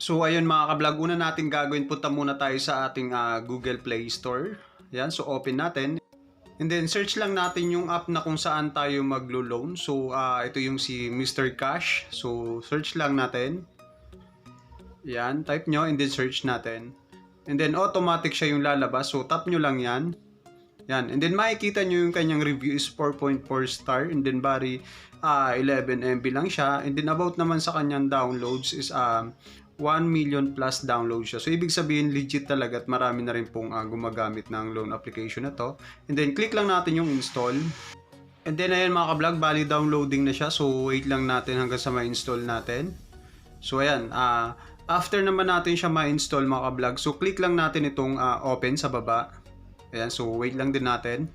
So ayun mga ka-vlog, una natin gagawin, punta muna tayo sa ating ah, Google Play Store. Yan, so open natin. And then search lang natin yung app na kung saan tayo maglo-loan. So ah, ito yung si Mr. Cash. So search lang natin. Yan, type nyo and then search natin. And then automatic siya yung lalabas. So tap nyo lang yan. Yan. And then makikita nyo yung kanyang review is 4.4 star. And then bari ah 11 MB lang siya. And then about naman sa kanyang downloads is um 1 million plus download siya. So, ibig sabihin, legit talaga at marami na rin pong ah, gumagamit ng loan application na to. And then, click lang natin yung install. And then, ayan mga ka-vlog, bali downloading na siya. So, wait lang natin hanggang sa ma-install natin. So, ayan. ah after naman natin siya ma-install mga ka-vlog, so click lang natin itong ah, open sa baba. Ayan, so wait lang din natin.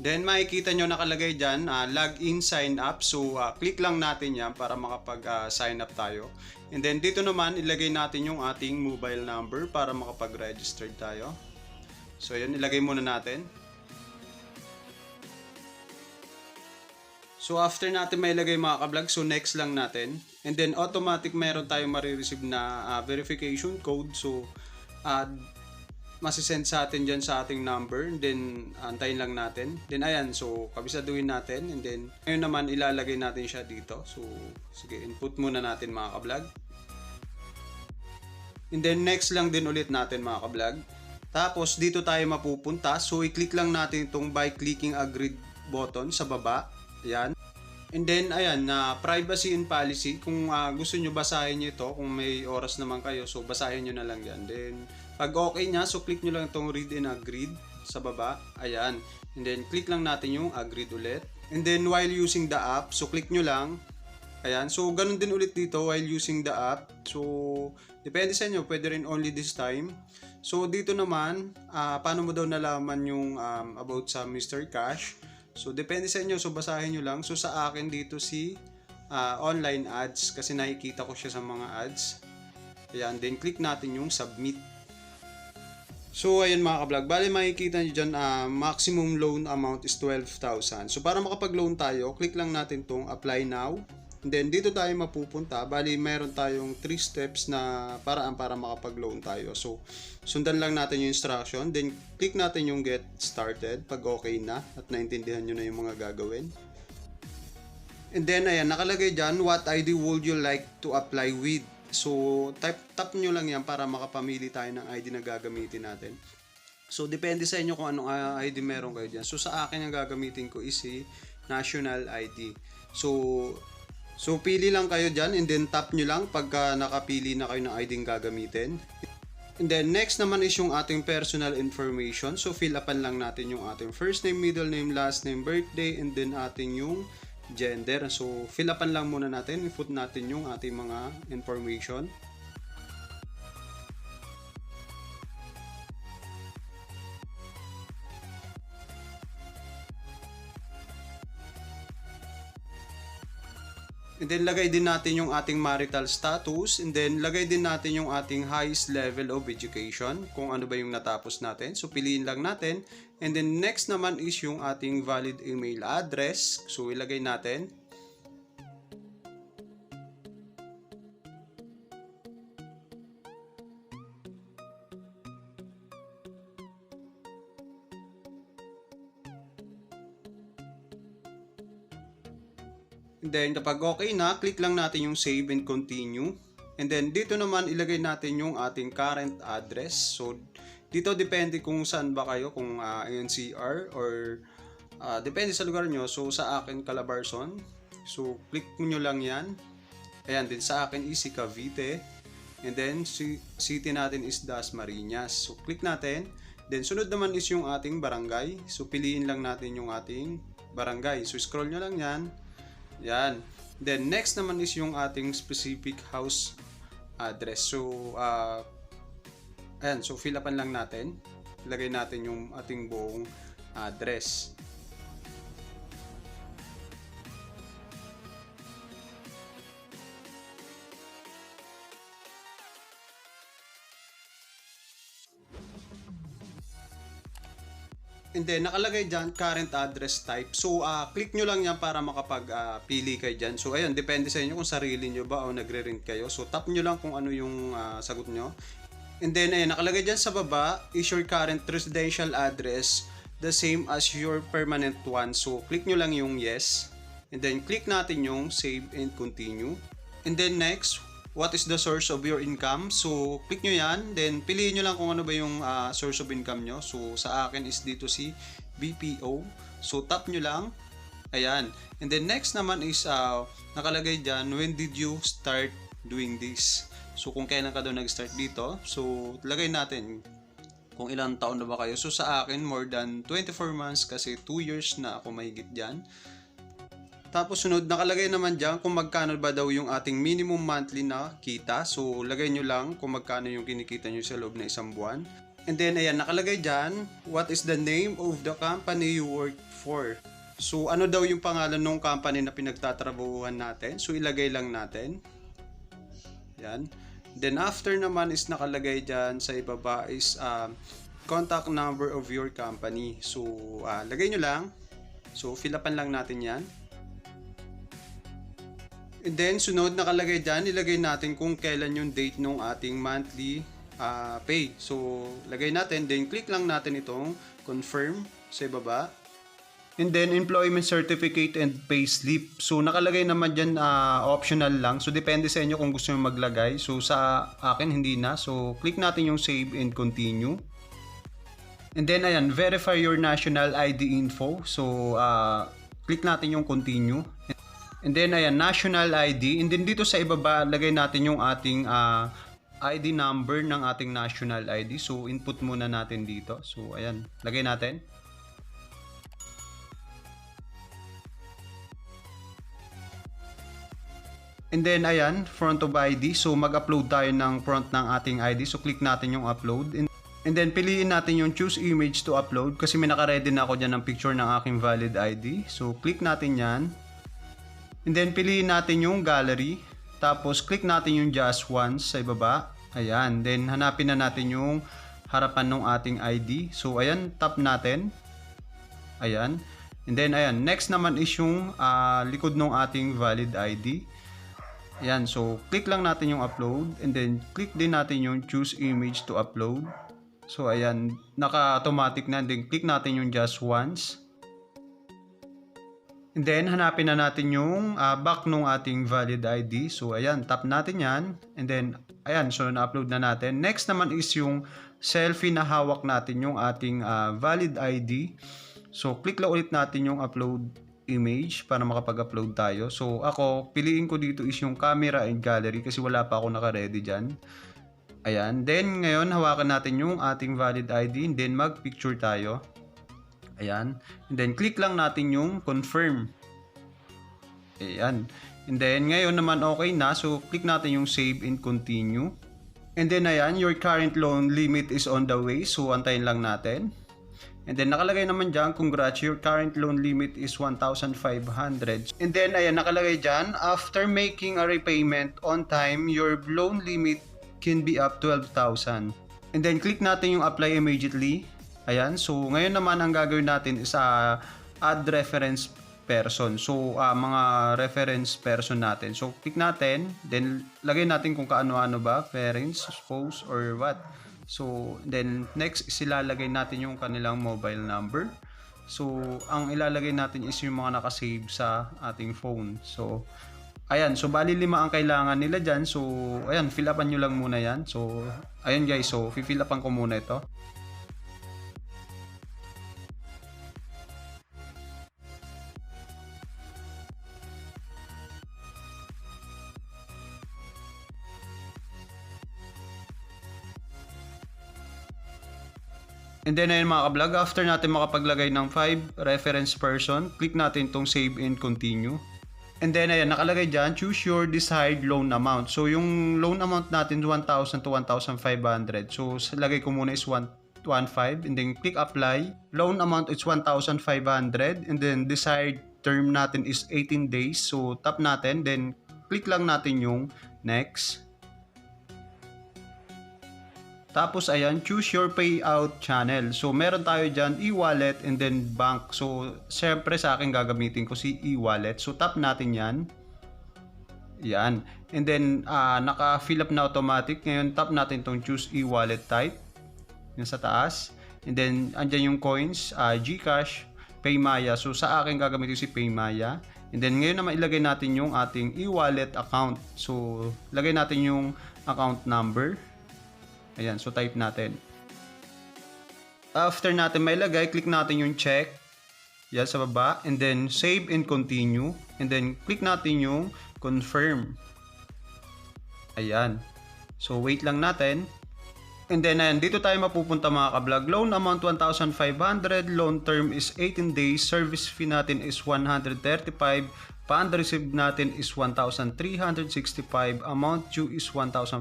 Then makikita nyo nakalagay dyan, ah, login, sign up. So ah, click lang natin yan para makapag-sign up tayo. And then dito naman ilagay natin yung ating mobile number para makapag-register tayo. So yun, ilagay muna natin. So after natin may ilagay mga ka-vlog, so next lang natin. And then automatic meron tayong marireceive na ah, verification code. So ah, masisend sa atin dyan sa ating number. And then, antayin lang natin. Then, ayan. So, kabisaduhin natin. And then, ngayon naman, ilalagay natin siya dito. So, sige, input muna natin mga kablog. And then, next lang din ulit natin mga kablog. Tapos, dito tayo mapupunta. So, i-click lang natin itong by clicking agreed button sa baba. Ayan. And then, ayan, na privacy and policy. Kung ah, gusto nyo basahin nyo ito, kung may oras naman kayo, so basahin nyo na lang yan. Then, pag okay niya, so click nyo lang itong read and agreed sa baba. Ayan. And then, click lang natin yung agreed ulit. And then, while using the app, so click nyo lang. Ayan. So, ganun din ulit dito while using the app. So, depende sa inyo. Pwede rin only this time. So, dito naman, ah, paano mo daw nalaman yung um, about sa Mr. Cash? So, depende sa inyo. So, basahin nyo lang. So, sa akin dito si ah, online ads kasi nakikita ko siya sa mga ads. Ayan. Then, click natin yung submit. So, ayun mga ka-vlog. Bali, makikita nyo dyan, ah, maximum loan amount is 12,000. So, para makapag-loan tayo, click lang natin tong apply now. And then, dito tayo mapupunta. Bali, mayroon tayong 3 steps na paraan para makapag-loan tayo. So, sundan lang natin yung instruction. Then, click natin yung get started pag okay na at naintindihan nyo na yung mga gagawin. And then, ayan, nakalagay dyan, what ID would you like to apply with? So, type, tap nyo lang yan para makapamili tayo ng ID na gagamitin natin. So, depende sa inyo kung anong ah, ID meron kayo dyan. So, sa akin ang gagamitin ko is si National ID. So, so pili lang kayo dyan and then tap nyo lang pagka nakapili na kayo ng ID ang gagamitin. And then, next naman is yung ating personal information. So, fill upan lang natin yung ating first name, middle name, last name, birthday, and then ating yung gender. So, fill upan lang muna natin. I-put natin yung ating mga information. And then lagay din natin yung ating marital status and then lagay din natin yung ating highest level of education kung ano ba yung natapos natin. So piliin lang natin and then next naman is yung ating valid email address. So ilagay natin. Then kapag okay na, click lang natin yung save and continue. And then dito naman ilagay natin yung ating current address. So dito depende kung saan ba kayo, kung ah, NCR or ah, depende sa lugar nyo. So sa akin Calabarzon. So click nyo lang yan. Ayan din sa akin is si Cavite. And then city natin is Dasmariñas. So click natin. Then sunod naman is yung ating barangay. So piliin lang natin yung ating barangay. So scroll nyo lang yan. Yan. Then next naman is yung ating specific house address. So uh, ayan, so fill upan lang natin. Ilagay natin yung ating buong address. And then, nakalagay dyan, current address type. So, ah, click nyo lang yan para makapag-pili kayo dyan. So, ayun, depende sa inyo kung sarili nyo ba o nagre-rent kayo. So, tap nyo lang kung ano yung ah, sagot nyo. And then, ayun, nakalagay dyan sa baba, is your current residential address the same as your permanent one. So, click nyo lang yung yes. And then, click natin yung save and continue. And then, next, what is the source of your income? So, click nyo yan. Then, piliin nyo lang kung ano ba yung ah, source of income nyo. So, sa akin is dito si BPO. So, tap nyo lang. Ayan. And then, next naman is, ah, nakalagay dyan, when did you start doing this? So, kung kailan ka daw nag-start dito. So, lagay natin kung ilang taon na ba kayo. So, sa akin, more than 24 months kasi 2 years na ako mahigit dyan. Tapos sunod, nakalagay naman dyan kung magkano ba daw yung ating minimum monthly na kita. So, lagay nyo lang kung magkano yung kinikita nyo sa loob na isang buwan. And then, ayan, nakalagay dyan, what is the name of the company you work for? So, ano daw yung pangalan ng company na pinagtatrabahuhan natin? So, ilagay lang natin. Yan. Then, after naman is nakalagay dyan sa ibaba is um, contact number of your company. So, ah, lagay nyo lang. So, fill upan lang natin yan. And then, sunod nakalagay dyan, ilagay natin kung kailan yung date ng ating monthly ah, pay. So, lagay natin, then click lang natin itong confirm sa ibaba. And then, employment certificate and pay slip. So, nakalagay naman dyan ah, optional lang. So, depende sa inyo kung gusto nyo maglagay. So, sa akin, hindi na. So, click natin yung save and continue. And then, ayan, verify your national ID info. So, ah, click natin yung continue. And then, ayan, national ID. And then, dito sa ibaba, lagay natin yung ating ah, ID number ng ating national ID. So, input muna natin dito. So, ayan, lagay natin. And then, ayan, front of ID. So, mag-upload tayo ng front ng ating ID. So, click natin yung upload. And, and then, piliin natin yung choose image to upload. Kasi may naka-ready na ako dyan ng picture ng aking valid ID. So, click natin yan. And then, piliin natin yung gallery. Tapos, click natin yung just once sa ibaba. Ayan. Then, hanapin na natin yung harapan ng ating ID. So, ayan, tap natin. Ayan. And then, ayan. Next naman is yung ah, likod ng ating valid ID. Ayan. So, click lang natin yung upload. And then, click din natin yung choose image to upload. So, ayan. Naka-automatic na. Then, click natin yung just once. And then, hanapin na natin yung ah, back nung ating valid ID. So, ayan, tap natin yan. And then, ayan, so na-upload na natin. Next naman is yung selfie na hawak natin yung ating ah, valid ID. So, click lang ulit natin yung upload image para makapag-upload tayo. So, ako, piliin ko dito is yung camera and gallery kasi wala pa ako naka-ready dyan. Ayan. Then, ngayon, hawakan natin yung ating valid ID and then mag-picture tayo. Ayan. And then, click lang natin yung confirm. Ayan. And then, ngayon naman okay na. So, click natin yung save and continue. And then, ayan, your current loan limit is on the way. So, antayin lang natin. And then, nakalagay naman dyan, congrats, your current loan limit is 1,500. And then, ayan, nakalagay dyan, after making a repayment on time, your loan limit can be up 12,000. And then, click natin yung apply immediately. Ayan, so ngayon naman ang gagawin natin is uh, add reference person. So, ah, mga reference person natin. So, click natin, then lagay natin kung kaano-ano ba, parents, spouse, or what. So, then next is ilalagay natin yung kanilang mobile number. So, ang ilalagay natin is yung mga nakasave sa ating phone. So, ayan. So, bali lima ang kailangan nila dyan. So, ayan, fill upan nyo lang muna yan. So, ayan guys. So, fill upan ko muna ito. And then ayun mga kablog, after natin makapaglagay ng 5 reference person, click natin tong save and continue. And then ayan, nakalagay dyan, choose your desired loan amount. So yung loan amount natin 1,000 to 1,500. So lagay ko muna is 1 1.5 and then click apply. Loan amount is 1,500 and then desired term natin is 18 days. So tap natin, then click lang natin yung next. Tapos ayan, choose your payout channel. So meron tayo dyan e-wallet and then bank. So syempre sa akin gagamitin ko si e-wallet. So tap natin yan. Yan. And then ah, naka-fill up na automatic. Ngayon tap natin tong choose e-wallet type. Yan sa taas. And then andyan yung coins, ah, GCash, Paymaya. So sa akin gagamitin ko si Paymaya. And then ngayon naman ilagay natin yung ating e-wallet account. So lagay natin yung account number. Ayan, so type natin. After natin mailagay, click natin yung check. Yan sa baba. And then save and continue. And then click natin yung confirm. Ayan. So wait lang natin. And then ayan, dito tayo mapupunta mga kablog. Loan amount 1,500, loan term is 18 days, service fee natin is 135, fund receive natin is 1,365, amount due is 1,500.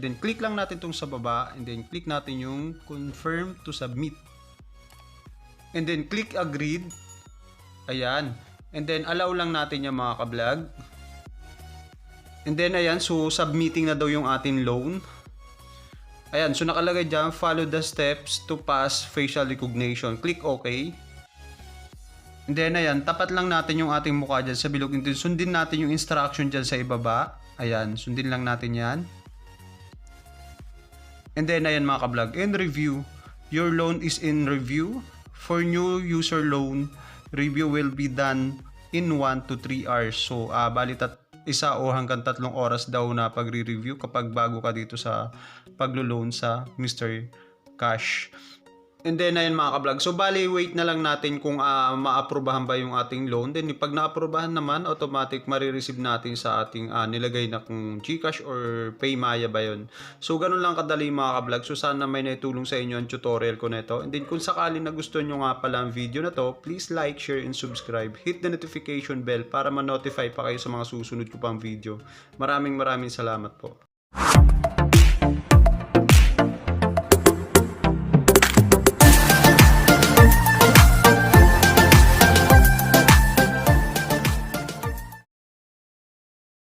Then click lang natin tong sa baba and then click natin yung confirm to submit. And then click agreed. Ayan. And then allow lang natin yung mga kablog. And then ayan, so submitting na daw yung ating loan. Ayan, so nakalagay dyan, follow the steps to pass facial recognition. Click OK. And then ayan, tapat lang natin yung ating mukha dyan sa bilog. And sundin natin yung instruction dyan sa ibaba. Ayan, sundin lang natin yan. And then ayan mga kablog, in review, your loan is in review. For new user loan, review will be done in 1 to 3 hours. So, ah bali tat isa o hanggang tatlong oras daw na pagre-review kapag bago ka dito sa paglo-loan sa Mr. Cash. And then ayun mga kablog. So bali wait na lang natin kung uh, maaprubahan ba yung ating loan. Then pag naaprubahan naman, automatic marireceive natin sa ating uh, nilagay na kung GCash or Paymaya ba yun. So ganun lang kadali mga kablog. So sana may naitulong sa inyo ang tutorial ko na ito. And then kung sakali na gusto nyo nga pala ang video na to, please like, share, and subscribe. Hit the notification bell para ma-notify pa kayo sa mga susunod ko pang video. Maraming maraming salamat po.